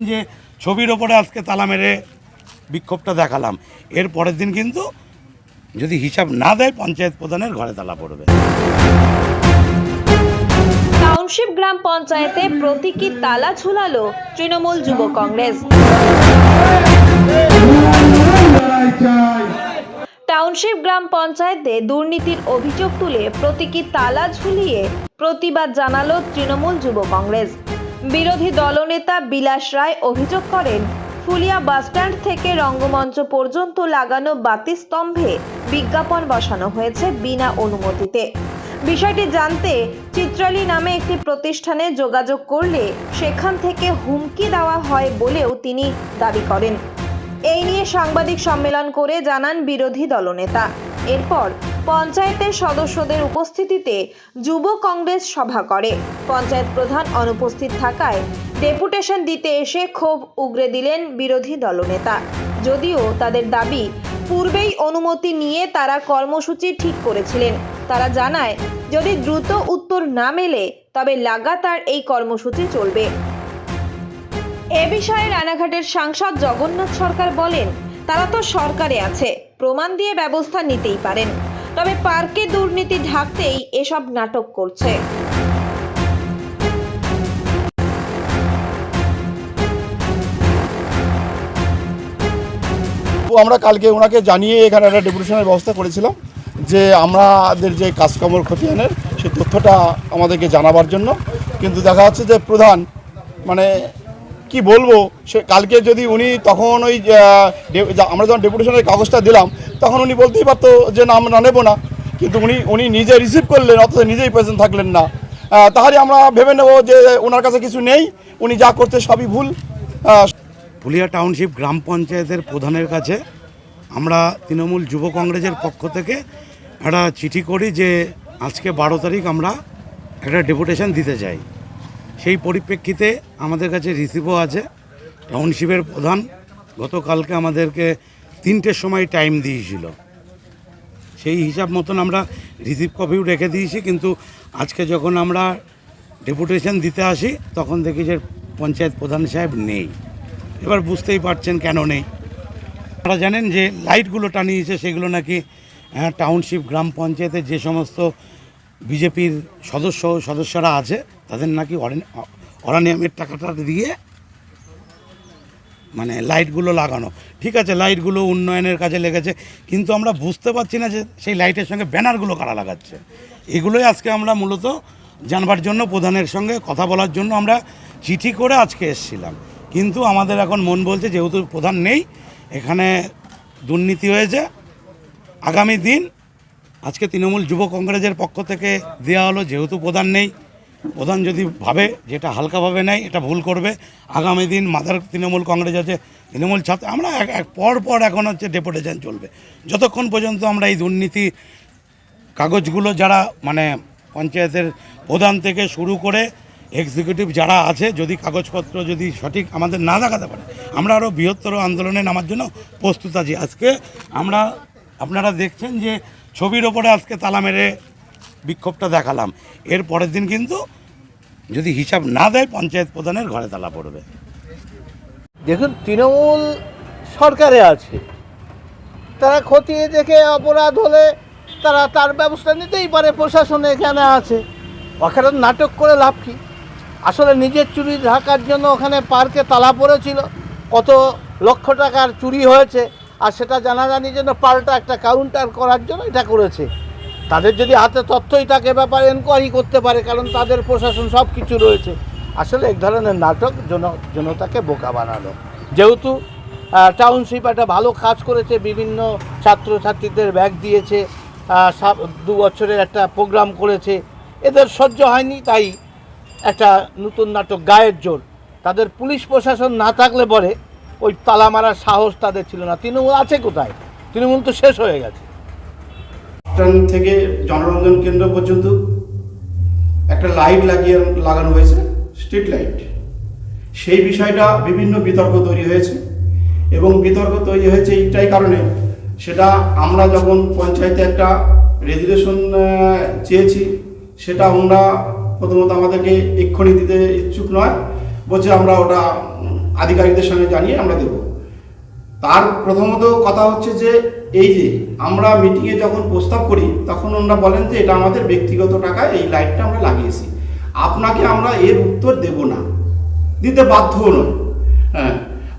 যে ছবির ওপরে আজকে তালা মেরে বিক্ষোভটা দেখালাম। এর পরের দিন কিন্তু যদি হিসাব না দেয়, পঞ্চায়েত প্রধানের ঘরে তালা পড়বে। টাউনশিপ গ্রাম পঞ্চায়েতে প্রতীকী তালা ঝুলালো তৃণমূল যুব কংগ্রেস। টাউনশিপ গ্রাম পঞ্চায়েতে দুর্নীতির অভিযোগ তুলে প্রতীকী তালা ঝুলিয়ে প্রতিবাদ জানালো তৃণমূল যুব কংগ্রেস। বিরোধী দলনেতা বিলাস রায় অভিযোগ করেন, ফুলিয়া বাসস্ট্যান্ড থেকে রঙ্গমঞ্চ পর্যন্ত লাগানো বাতিস্তম্ভে বিজ্ঞাপন বসানো হয়েছে বিনা অনুমতিতে। বিষয়টি জানতে চিত্রালী নামে একটি প্রতিষ্ঠানে যোগাযোগ করলে সেখান থেকে হুমকি দেওয়া হয় বলেও তিনি দাবি করেন। এই নিয়ে সাংবাদিক সম্মেলন করে জানান বিরোধী দলনেতা। এরপর পঞ্চায়েতের সদস্যদের উপস্থিতিতে যুব কংগ্রেস সভা করে। পঞ্চায়েত প্রধান অনুপস্থিত থাকায় ডেপুটেশন দিতে এসে ক্ষোভ উগরে দিলেন বিরোধী দলনেতা। যদিও তাদের দাবি, পূর্বেই অনুমতি নিয়ে তারা কর্মসূচি ঠিক করেছিলেন। তারা জানায়, যদি দ্রুত উত্তর না মেলে, তবে লাগাতার এই কর্মসূচি চলবে। এ বিষয়ে রানাঘাটের সাংসদ জগন্নাথ সরকার বলেন, তারা তো সরকারে আছে, প্রমাণ দিয়ে ব্যবস্থা নিতেই পারেন। তবে পার্কে দুর্নীতি ঢাকতেই এসব নাটক করছে। আমরা কালকে ওনাকে জানিয়ে এখানে একটা ডেপুটেশনের ব্যবস্থা করেছিলাম যে আমাদের যে কাজকর্মর খতিয়ানের, সেই তথ্যটা আমাদেরকে জানাবার জন্য। কিন্তু দেখা যাচ্ছে যে প্রধান মানে কি বলব? সে কালকে যদি উনি তখন ওই আমরা যখন ডেপুটেশনের কাগজটা দিলাম, তখন উনি বলতেই পারতো যে না, আমরা নেব না। কিন্তু উনি উনি নিজে রিসিভ করলেন, অথচ নিজেই প্রেজেন্ট থাকলেন না। তাহলে আমরা ভেবে নেব যে ওনার কাছে কিছু নেই, উনি যা করতে সবই ভুল। ফুলিয়া টাউনশিপ গ্রাম পঞ্চায়েতের প্রধানের কাছে আমরা তৃণমূল যুব কংগ্রেসের পক্ষ থেকে একটা চিঠি করি যে আজকে বারো তারিখ আমরা একটা ডেপুটেশন দিতে চাই। সেই পরিপ্রেক্ষিতে আমাদের কাছে রিসিভও আছে। টাউনশিপের প্রধান গতকালকে আমাদেরকে তিনটের সময় টাইম দিয়েছিল। সেই হিসাব মতন আমরা রিসিভ কপিও রেখে দিয়েছি কিন্তু আজকে যখন আমরা ডেপুটেশন দিতে আসি তখন দেখি যে পঞ্চায়েত প্রধান সাহেব নেই। এবার বুঝতেই পারছেন কেন নেই। আপনারা জানেন যে লাইটগুলো টানিয়েছে সেগুলো নাকি হ্যাঁ, টাউনশিপ গ্রাম পঞ্চায়েতে যে সমস্ত বিজেপির সদস্য সদস্যরা আছে তাদের নাকি অরানি- অরানিয়ামের টাকাটা দিয়ে মানে লাইটগুলো লাগানো। ঠিক আছে, লাইটগুলো উন্নয়নের কাজে লেগেছে, কিন্তু আমরা বুঝতে পারছি না যে সেই লাইটের সঙ্গে ব্যানারগুলো কারা লাগাচ্ছে। এগুলোই আজকে আমরা মূলত জানবার জন্য, প্রধানের সঙ্গে কথা বলার জন্য আমরা চিঠি করে আজকে এসেছিলাম। কিন্তু আমাদের এখন মন বলছে, যেহেতু প্রধান নেই, এখানে দুর্নীতি হয়েছে। আগামী দিন আজকে তৃণমূল যুব কংগ্রেসের পক্ষ থেকে দেওয়া হলো, যেহেতু প্রধান নেই প্রধান যদি ভাবে যেটা হালকাভাবে নেয়, এটা ভুল করবে। আগামী দিন মাদার তৃণমূল কংগ্রেস আছে, তৃণমূল ছাত্র, আমরা এক পর পর এখন হচ্ছে ডেপুটেশন চলবে। যতক্ষণ পর্যন্ত আমরা এই দুর্নীতি কাগজগুলো যারা মানে পঞ্চায়েতের প্রধান থেকে শুরু করে এক্সিকিউটিভ যারা আছে, যদি কাগজপত্র যদি সঠিক আমাদের না দেখাতে পারে, আমরা আরও বৃহত্তর আন্দোলনে নামার জন্য প্রস্তুত আছি। আজকে আমরা, আপনারা দেখছেন যে ছবির ওপরে আজকে তালা মেরে বিক্ষোভটা দেখালাম। এর পরের দিন কিন্তু যদি হিসাব না দেয়, পঞ্চায়েত প্রধানের ঘরে তালা পড়বে। দেখুন, তৃণমূল সরকারে আছে। তারা খতিয়ে দেখে অপরাধ হলে তারা তার ব্যবস্থা নিতেই পারে, প্রশাসন এখানে আছে। ওখানে নাটক করে লাভ কি? আসলে নিজের চুরি ঢাকার জন্য ওখানে পার্কে তালা পড়েছিল। কত লক্ষ টাকার চুরি হয়েছে, আর সেটা জানাজানির জন্য পাল্টা একটা কাউন্টার করার জন্য এটা করেছে। তাদের যদি হাতে তথ্যই থাকে ব্যাপারে এনকোয়ারি করতে পারে, কারণ তাদের প্রশাসন সব কিছু রয়েছে। আসলে এক ধরনের নাটক জন, জনতাকে বোকা বানানো যেহেতু টাউনশিপ একটা ভালো কাজ করেছে, বিভিন্ন ছাত্রছাত্রীদের ব্যাগ দিয়েছে দু বছরের একটা প্রোগ্রাম করেছে। এদের সহ্য হয়নি, তাই একটা নতুন নাটক গায়ের জোর। তাদের পুলিশ প্রশাসন না থাকলে পরে ওই তালা মারার সাহস তাদের ছিল না। তৃণমূল আছে কোথায়? তৃণমূল তো শেষ হয়ে গেছে। স্ট্যান্ড থেকে জনরঞ্জন কেন্দ্র পর্যন্ত একটা লাইট লাগিয়ে লাগানো হয়েছে স্ট্রিট লাইট সেই বিষয়টা বিভিন্ন বিতর্ক তৈরি হয়েছে এবং বিতর্ক তৈরি হয়েছে এইটাই কারণে, সেটা আমরা যখন পঞ্চায়েতে একটা রেজুলেশন চেয়েছি, সেটা আমরা প্রথমত আমাদেরকে এক্ষুনি দিতে ইচ্ছুক নয়, বলছে আমরা ওটা আধিকারিকদের সঙ্গে জানিয়ে আমরা দেব। তার প্রথমত কথা হচ্ছে যে, এই যে আমরা মিটিংয়ে যখন প্রস্তাব করি, তখন ওনারা বলেন যে, এটা আমাদের ব্যক্তিগত টাকায় এই লাইটটা আমরা লাগিয়েছি। আপনাকে আমরা এর উত্তর দেব না। দিতে বাধ্য নয় হ্যাঁ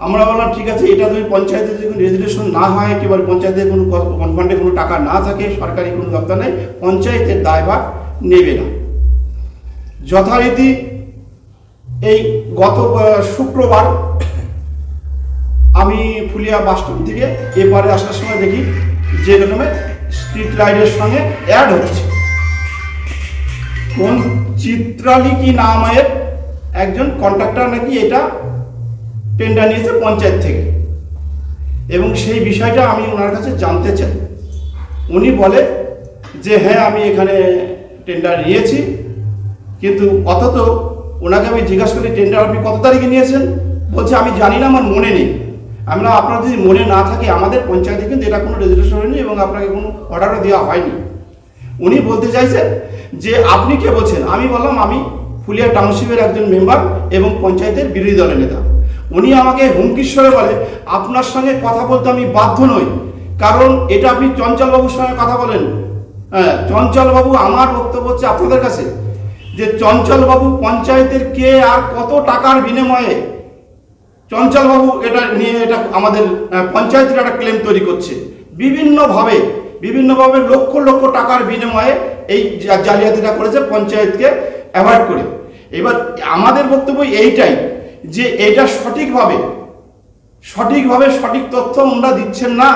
আমরা বললাম, ঠিক আছে, এটা যদি পঞ্চায়েতে যদি কোনো রেজুলেশন না হয় কিংবা পঞ্চায়েতের কোনো কনফান্ডে কোনো টাকা না থাকে, সরকারি কোনো দপ্তর নেই, পঞ্চায়েতের দায়ভার নেবে না। যথারীতি এই গত শুক্রবার আমি ফুলিয়া বাসস্ট্যান্ড থেকে এপারে আসার সময় দেখি যে রকমের স্ট্রিট লাইটের সঙ্গে অ্যাড হচ্ছে। কোন চিত্রালী কি নামের একজন কন্ট্রাক্টর নাকি এটা টেন্ডার নিয়েছে পঞ্চায়েত থেকে। এবং সেই বিষয়টা আমি ওনার কাছে জানতে চাই। উনি বলে যে হ্যাঁ আমি এখানে টেন্ডার নিয়েছি, কিন্তু অথচ ওনাকে আমি জিজ্ঞাসা করি টেন্ডার আপনি কত তারিখে নিয়েছেন? বলছে, আমি জানি না, আমার মনে নেই। আমরা আপনার যদি মনে না থাকে, আমাদের পঞ্চায়েতে কিন্তু এটা কোনো রেজুলেশন হয়নি এবং আপনাকে কোনো অর্ডারও দেওয়া হয়নি। উনি বলতে চাইছেন যে, আপনি কে বলছেন? আমি বললাম, আমি ফুলিয়া টাউনশিপের একজন মেম্বার এবং পঞ্চায়েতের বিরোধী দলের নেতা। উনি আমাকে হুমকিশ্বরে বলে, আপনার সঙ্গে কথা বলতে আমি বাধ্য নই, কারণ এটা আপনি চঞ্চলবাবুর সঙ্গে কথা বলেন। হ্যাঁ চঞ্চলবাবু আমার বক্তব্য হচ্ছে আপনাদের কাছে, যে চঞ্চলবাবু পঞ্চায়েতের কে আর কত টাকার বিনিময়ে চঞ্চলবাবু এটা নিয়ে এটা আমাদের পঞ্চায়েতের একটা ক্লেম তৈরি করছে। বিভিন্নভাবে বিভিন্নভাবে লক্ষ লক্ষ টাকার বিনিময়ে এই জালিয়াতিটা করেছে পঞ্চায়েতকে অ্যাভয়েড করে। এবার আমাদের বক্তব্য এইটাই যে এটা সঠিকভাবে সঠিকভাবে সঠিক তথ্য ওনারা দিচ্ছেন না।